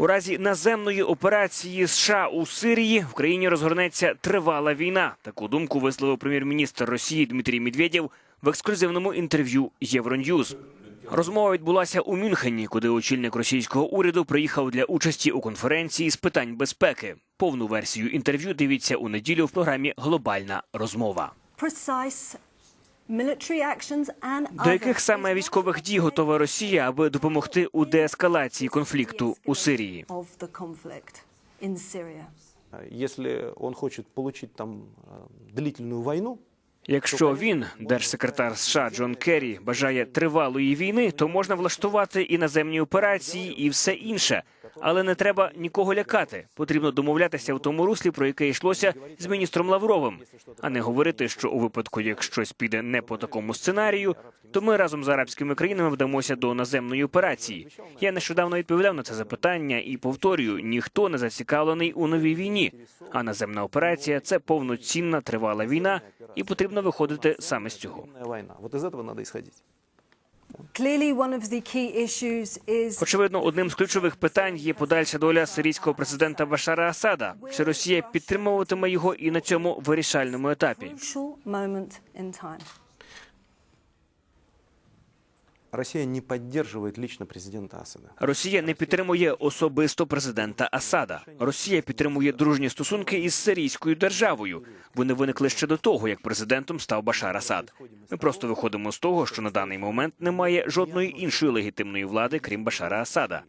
У разі наземної операції США у Сирії в країні розгорнеться тривала війна. Таку думку висловив прем'єр-міністр Росії Дмитрій Медведєв в ексклюзивному інтерв'ю Євроньюз. Розмова відбулася у Мюнхені, куди очільник російського уряду приїхав для участі у конференції з питань безпеки. Повну версію інтерв'ю дивіться у неділю в програмі Глобальна розмова. До яких саме військових дій готова Росія, аби допомогти у деескалації конфлікту у Сирії? Syria. Если он хочет получить там э, длительную войну, Якщо він, держсекретар США Джон Керрі, бажає тривалої війни, то можна влаштувати і наземні операції, і все інше. Але не треба нікого лякати. Потрібно домовлятися в тому руслі, про яке йшлося з міністром Лавровим, а не говорити, що у випадку, як щось піде не по такому сценарію, то ми разом з арабськими країнами вдамося до наземної операції. Я нещодавно відповідав на це запитання і повторюю: ніхто не зацікавлений у новій війні. А наземна операція це повноцінна тривала війна, і потрібно виходити саме з цього. война. Вот из этого надо исходить. Очевидно, одним з ключових питань є подальша доля сирійського президента Башара Асада. Чи Росія підтримуватиме його і на цьому вирішальному етапі? Time. Не поддерживает лично президента Асада. Росія не підтримує особисто президента Асада. Росія підтримує дружні стосунки із сирійською державою. Вони виникли ще до того, як президентом став Башар Асад. Ми просто виходимо з того, що на даний момент немає жодної іншої легітимної влади, крім Башара Асада.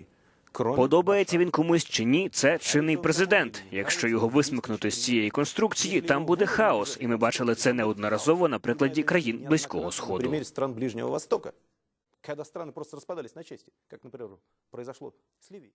Подобається він комусь чи ні, це чинний президент. Якщо його висмикнути з цієї конструкції, там буде хаос, і ми бачили це неодноразово на прикладі країн близького сходу. Когда страны просто распадались на части, как, например, произошло с Ливией.